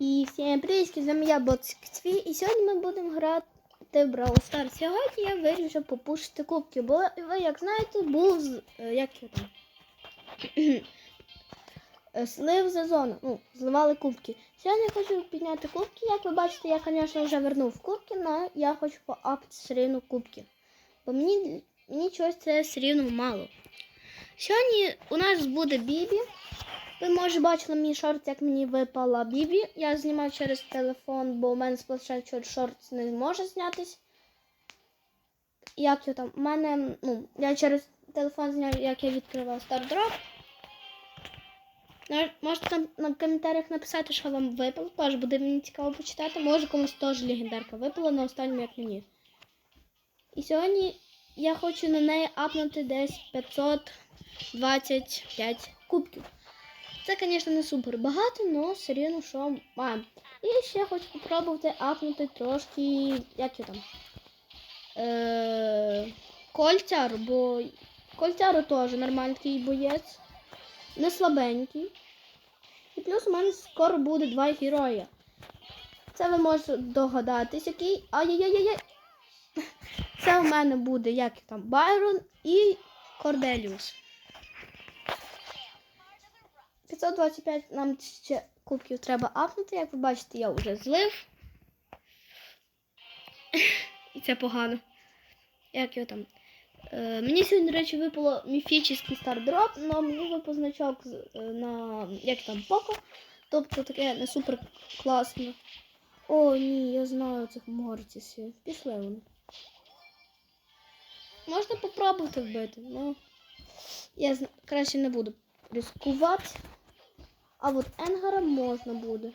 І всім привіт, з вами я Боцик Цві, і сьогодні ми будемо грати в Brawl Stars. Сьогодні я вирішив попушити кубки, бо ви, як знаєте, був е, як його там? Е, Слив сезону, ну, зливали кубки. Сьогодні я хочу підняти кубки. Як ви бачите, я, звісно, вже вернув кубки, але я хочу поапати все кубки. Бо мені, мені чогось це все мало. Сьогодні у нас буде Бібі. Ви може бачили мій шорт, як мені випала Бібі. Я знімав через телефон, бо у мене з планшету шорт не може знятись. Як його там? У мене, ну, я через телефон зняв, як я відкривав. На- Можете на коментарях написати, що вам випало. Теж буде мені цікаво почитати. Може комусь теж легендарка випала на останньому, як мені. І сьогодні я хочу на неї апнути десь 525 кубків. Це, звісно, не супер багато, але все рівно, що маємо. І ще хочу спробувати апнути трошки, як його там. Е- Кольцяр, бо Кольцяр теж нормальний такий боєць. Не слабенький. І плюс у мене скоро буде два герої. Це ви можете догадатись, який. Ай-яй-яй-яй. Це у мене буде як там Байрон і Корделіус. 525 нам ще кубків треба апнути. Як ви бачите, я вже злив. І це погано. Як його там? Е, мені сьогодні, до речі, випало міфічний стардроп, але мені випав значок е, на як там Поко. Тобто таке не супер класно. О, ні, я знаю цих морцісів. Пішли вони. Можна попробувати вбити, ну. Я краще не буду ризикувати. А от Енгара можна буде.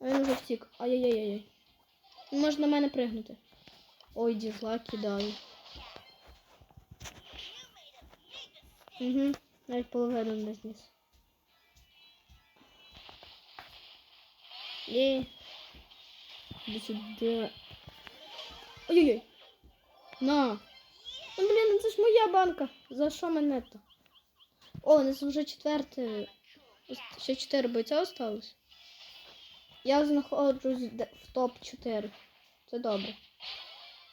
А він вже втік. Ай-яй-яй-яй. Він може на мене пригнути. Ой, дізла кидаю. Угу. Навіть половину не зніс. Є. Іди сюди. Ой-ой-ой. На. Ну, блін, ну це ж моя банка. За що мене то? О, у нас вже четверте. Ще чотири бойця осталось. Я знаходжусь в топ-4. Це добре.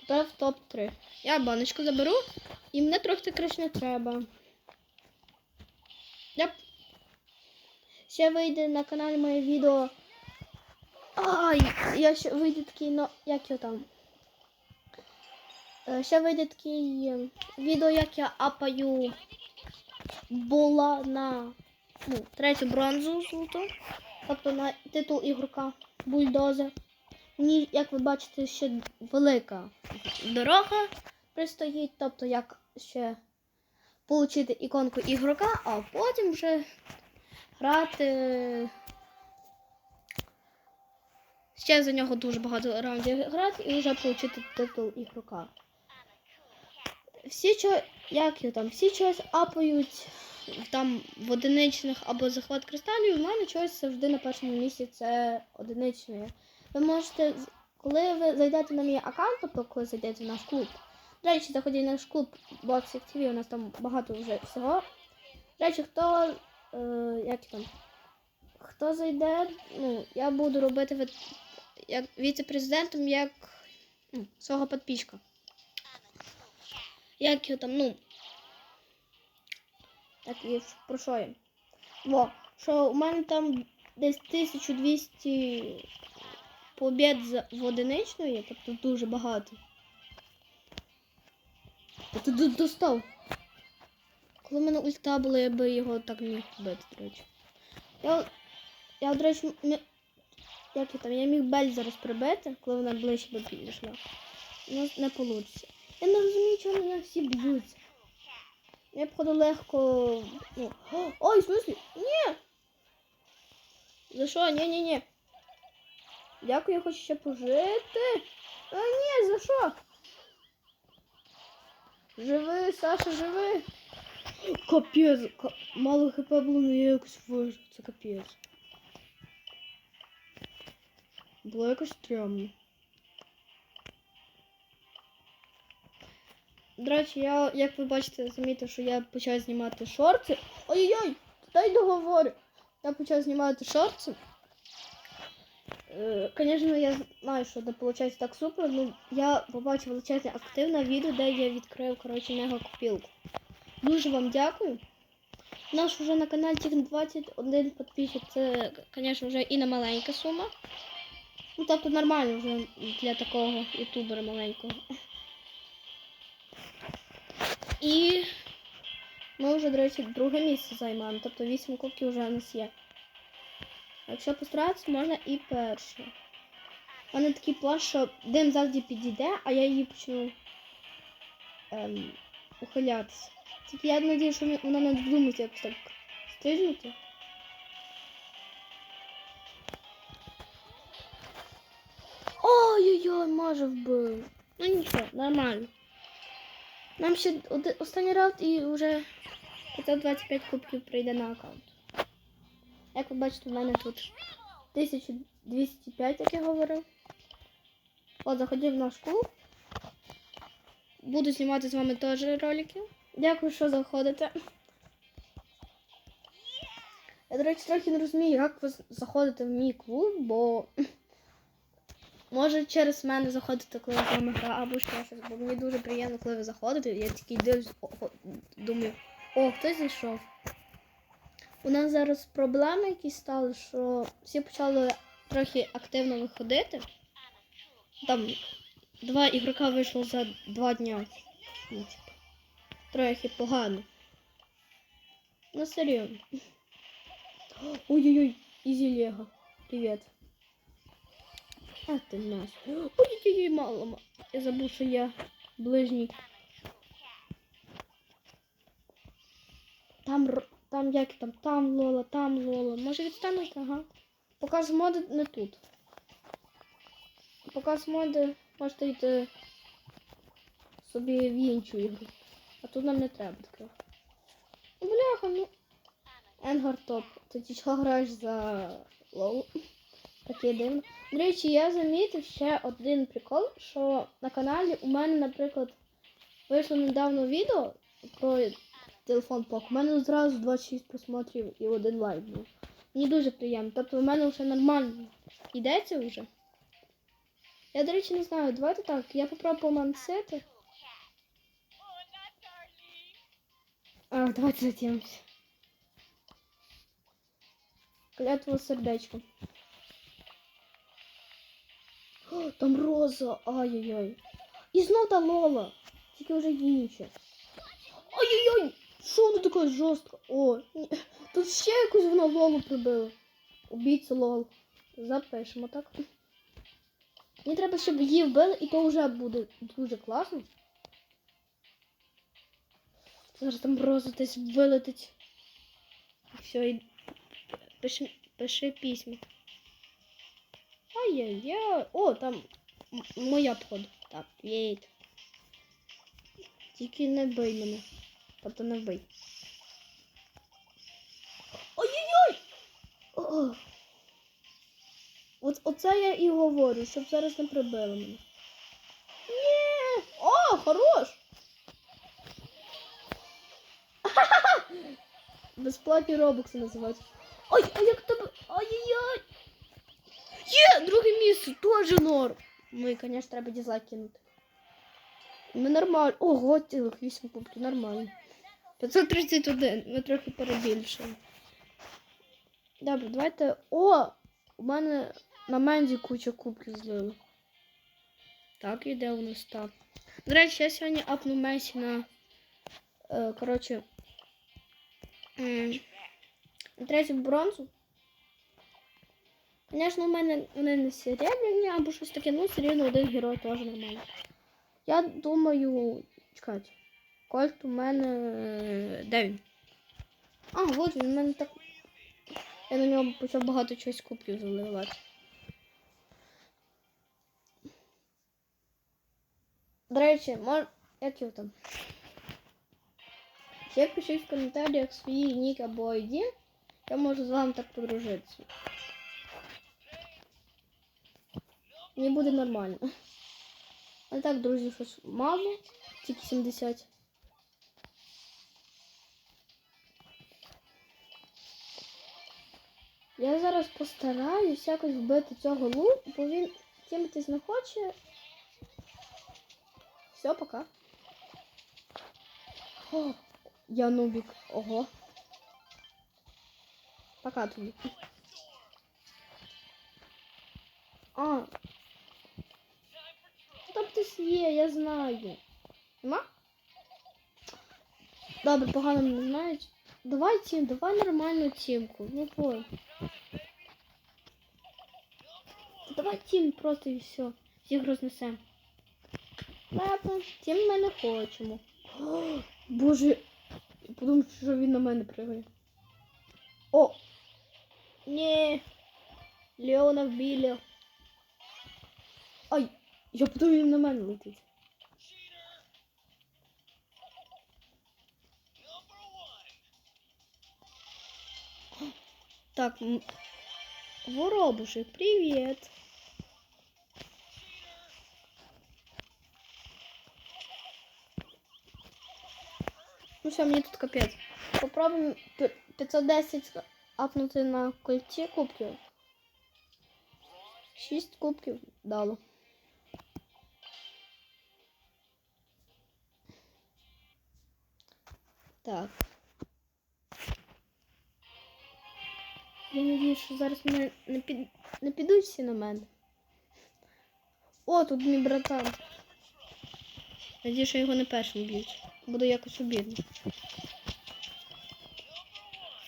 Тепер в топ-3. Я баночку заберу, і мене трохи краще не треба. Яп. Ще вийде на каналі моє відео. Ай! Я ще вийде такий, ну, як його там. Е, Ще вийде такий е, відео, як я апаю була на ну, третю бронзу золоту, тобто на титул ігрока бульдозер. Мені, як ви бачите, ще велика дорога пристоїть, тобто як ще отримати іконку ігрока, а потім вже грати. Ще за нього дуже багато раундів грати і вже отримати титул ігрока. Всі як його там, всі чогось апають там в одиничних або захват кристалів, у мене чогось завжди на першому місці це одиничне. Ви можете, коли ви зайдете на мій аккаунт, тобто коли зайдете в наш клуб. До речі, заходіть в наш клуб Boxing TV, у нас там багато вже всього. До речі, хто, е, як там, хто зайде, ну, я буду робити від, як віце-президентом як ну, свого підписчика. Як його там, ну. Так, і про що я? Во, що у мене там десь 1200 побід в одиничної, тобто дуже багато. Ти до- достав. Коли в мене ульта була, я би його так не міг побити, до речі. Я, я до речі, м- як я там, я міг бель зараз прибити, коли вона ближче би підійшла. Ну, не вийде. Я не розумію, чому мене всі б'ються. Я б ходу легко. Ну. Ой, в смысле? Ні! За що? Ні, ні, ні. Дякую, я хочу ще пожити. А ні, за що? Живи, Саша, живи. Капець, мало хп було, але я якось вижив. Це капець. Було якось стрьомно. До речі, я, як ви бачите, замітив, що я почав знімати шорти. Ой-ой-ой, дай договорю. Я почав знімати шорти. Звісно, я знаю, що не виходить так супер, але я побачив величезне активне відео, де я відкрив коротше, мега. Дуже вам дякую. У нас вже на каналі тільки 21 підписчик, це, звісно, вже і не маленька сума. Ну, тобто нормально вже для такого ютубера маленького. І ми вже, до речі, друге місце займаємо, тобто 8 кубків вже у нас є. Якщо постаратися, можна і перше. У мене такий план, що дим завжди підійде, а я її почну ем, ухилятися. Тільки я надію, що вона не додумається якось так стиснути. Ой-ой-ой, може вбив. Ну нічого, нормально. Нам ще останній раунд і вже 525 кубків прийде на аккаунт. Як ви бачите, в мене тут 1205, як я говорив. От, заходив в наш клуб. Буду знімати з вами теж ролики. Дякую, що заходите. Я, до речі, трохи не розумію, як ви заходите в мій клуб, бо може через мене заходите, коли з вами або ще щось, бо мені дуже приємно, коли ви заходите. Я тільки дивлюсь, думаю, о, хтось зайшов. У нас зараз проблеми якісь стали, що всі почали трохи активно виходити. Там два ігрока вийшло за два дня. Ну, типу, трохи погано. Ну, серйозно. Ой-ой-ой, Ізі Лего. Привіт. А ти нас. Ой-ой-ой, мало. Я забув, що я ближній. Там, там як там, там Лола, там Лола. Може відстануть? Ага. Показ моди не тут. Показ моди можете йти собі в іншу ігру. А тут нам не треба таке. Бляха, ну. Енгар топ. Ти чого граєш за лол? Таке дивно. До речі, я замітив ще один прикол, що на каналі у мене, наприклад, вийшло недавно відео про телефон Пок. У мене зразу 26 просмотрів і один лайк був. Мені дуже приємно. Тобто у мене вже нормально йдеться вже. Я, до речі, не знаю, давайте так. Я попробую помансити. А, давайте затімся. Клятво сердечко. Там роза. Ай-яй-яй. І знов та Лола. Тільки вже інше. Ой-ой-ой! Що воно таке жорстко? О, ні. тут ще якусь воно Лолу прибило. Убійця Лол. Запишемо так. Мені треба, щоб її вбили, і то вже буде дуже класно. Зараз там роза десь вилетить. Все, і пиши, пиши письма. Ай-яй-яй. О, там моя походу. Так, єйт. Тільки не бий мене. Тобто не вбий. Ой-ой-ой! От оце я і говорю, щоб зараз не прибили мене. Ні! О, хорош! Безплатні робокси називають. Ой, а як тебе. Ай-яй-яй! Є! Друге місце, теж норм. Ну і, звісно, треба дизлайк кинути. Ми нормально. Ого, цілих 8 кубків, нормально. 531, ми трохи перебільшили. Добре, давайте. О! У мене на Менді куча кубків злили. Так, іде у нас так. До речі, я сьогодні апну Месі на. Е, коротше. м, на третю бронзу. Звісно, у мене вони не серебряні або щось таке, ну все один герой теж нормально. Я думаю. Чекайте. Кольт у мене. е, Де він? А, от він у мене так. Я на нього почав багато чогось кубків заливати. До речі, мож... як його там? Ще пишіть в коментарях свій нік або ID. Я можу з вами так подружитися. Мені буде нормально. А так, друзі, щось мало. Тільки 70. Я зараз постараюсь якось вбити цього лу, бо він тімитись не хоче. Все, пока. О, я нубік. Ого. Пока тобі. А. Там хтось є, я знаю. Нема? Добре, погано не знають. Давай тім, давай нормальну тімку. Ну бой. Давай тім просто і все. Всіх рознесемо. Ладно, тім ми не хочемо. О, Боже, подумав, що він на мене пригає. О! Ні. Леона вбили. Ай! Я подумав, він на мене летить. Так, воробушек, привет. Ну все, мені тут капець. Попробуємо пі- 510 апнути на кольці кубків. 6 кубків дало. Так. Я надію, що зараз мене не, під... не підуть всі на мене. О, тут мій братан. Надію, що його не першим б'ють. Буду якось обідно.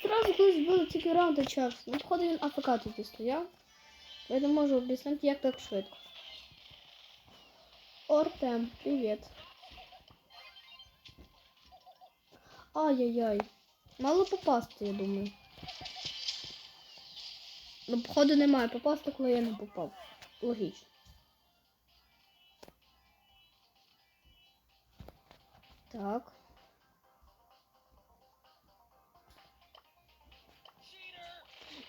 Зразу колись було тільки раунд почався. Ну, походу він АФК тут і стояв. Я не можу об'яснити, як так швидко. Ортем, привіт. Ай-яй-яй. Мало попасти, я думаю. Ну, походу, немає попасти, коли я не попав. Логічно. Так.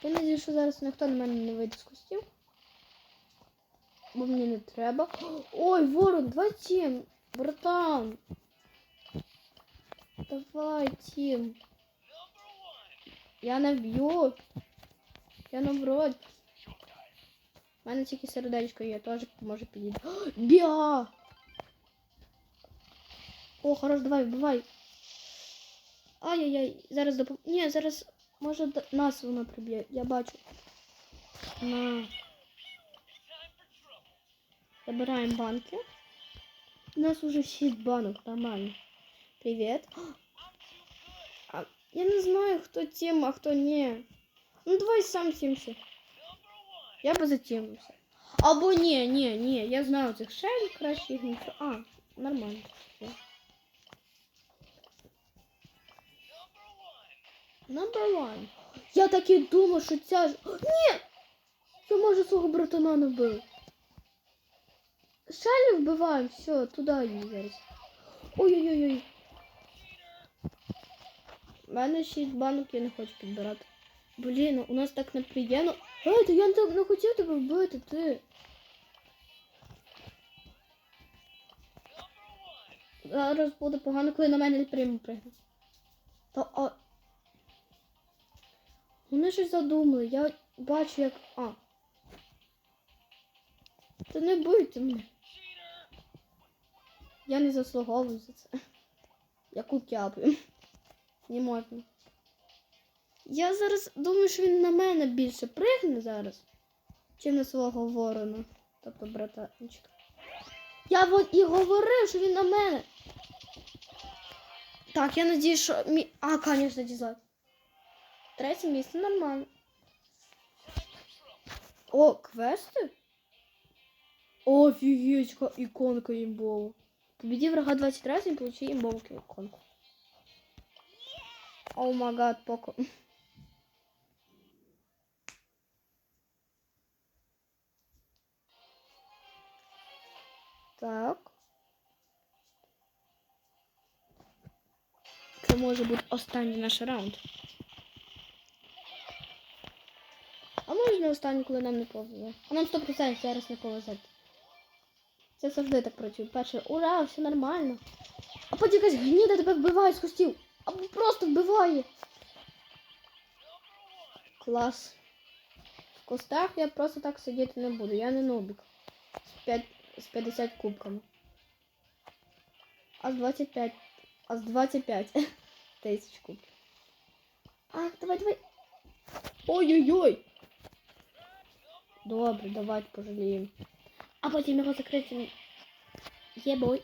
Я надію, що зараз ніхто на мене не вийде з кустів. Бо мені не треба. Ой, ворон, давай тім. Братан. Давай, тім. Я не б'ю. Я наоборот. У мене тільки сердечко є, теж може підійти. Біа! О, хорош, давай, вбивай. Ай-яй-яй, зараз допом... Ні, зараз може нас вона приб'є, я бачу. На. Забираємо банки. У нас уже 6 банок, нормально. Привіт. А, я не знаю, хто тім, а хто ні. Ну давай сам тімся. Я би затімився. Або ні, ні, ні, я знаю цих шель, краще їх не... А, нормально. Все. Number one. Я так і думав, що ця ж. Ні! Я може свого братана не вбив. Шелі вбиваємо, все, туди її зараз. Ой-ой-ой. У мене 6 банок, я не хочу підбирати. Блін, у нас так неприємно. Ей, то я не, хотів тебе вбити, ти. Зараз буде погано, коли на мене прямо пригне. Та а. Вони щось задумали, я бачу як. А. Та не бийте мене. Я не заслуговую за це. Я кукяпаю. Не можна. Я зараз думаю, що він на мене більше пригне зараз, чим на свого ворона. Тобто братанчика. Я от і говорив, що він на мене. Так, я надію, що мій. А, звісно, дізлайк. Третє місце нормально. О, квести? Офігеть, іконка імбова. Победи врага 20 раз и получи имбовую иконку. О май гад, поко. Так. Це може бути останній наш раунд. А може не останній, коли нам не повезе. А нам 100% зараз не повезе. Це завжди так працює. Перше, ура, все нормально. А потім якась гніда тебе вбиває з кустів. Просто вбиває. Клас. кустах я просто так сидіти не буду. Я не нубик. З, 5, з 50 кубками. А з 25. А з 25 тисяч кубків. Ах, давай, давай. Ой-ой-ой. Добре, давайте пожаліємо. А потім його закрити. Єбой.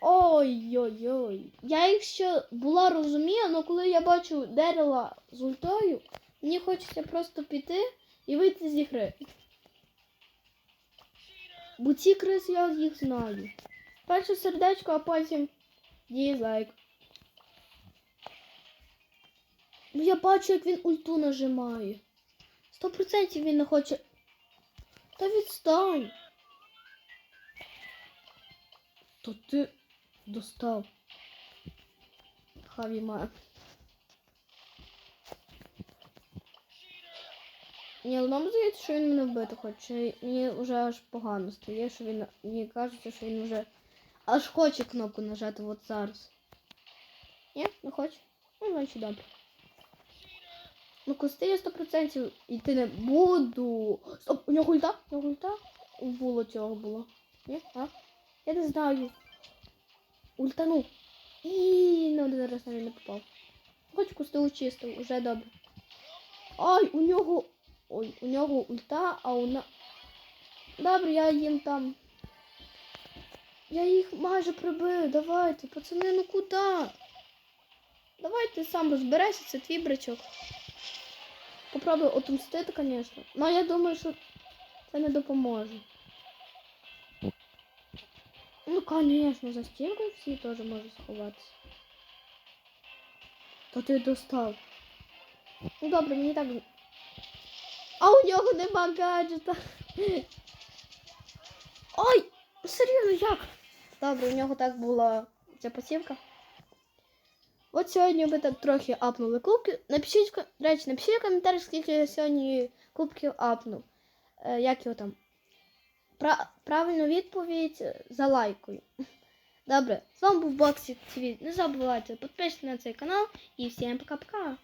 Ой-ой-ой. Я якщо була розумію, але коли я бачу Дерела з ультою, мені хочеться просто піти і вийти з ігри. Бо ці криси я їх знаю. Перше сердечко, а потім дізлайк. Ну я бачу, як він ульту нажимає. Сто процентів він не хоче. Та відстань. То ти достав. Хаві має. Ні, але нам здається, що він мене вбити хоче. Мені вже аж погано стає, що він. Мені кажеться, що він вже аж хоче кнопку нажати от зараз. Ні, не хоче. Ну, значить добре. Ну, кусти я 100% йти не буду. Стоп, у нього ульта? У нього ульта? Було цього було. Ні? А? Я не знаю. Ультанув. І ну зараз навіть не попав. Хоч кусти очистив, уже добре. Ай, у нього. Ой, у нього ульта, а у на. Добре, я їм там. Я їх майже прибив. Давайте, пацани, ну куди? Давай ти сам розберешся, це твій брачок. Попробуй отомстити, звісно. Ну я думаю, що це не допоможе. Ну, звісно, за стінкою всі теж можуть сховатися. То ти достав. Ну добре, мені так. А у нього нема гаджета. Ой! Серйозно, як? Добре, у нього так була ця посівка. От сьогодні ми так трохи апнули кубки. Ко- речі, напишіть в коментарях, скільки я сьогодні кубків апнув. Е, як його там? Пра- правильну відповідь е, за лайкою. Добре, з вами був Боксик ТВ. Не забувайте підписатися на цей канал і всім пока-пока.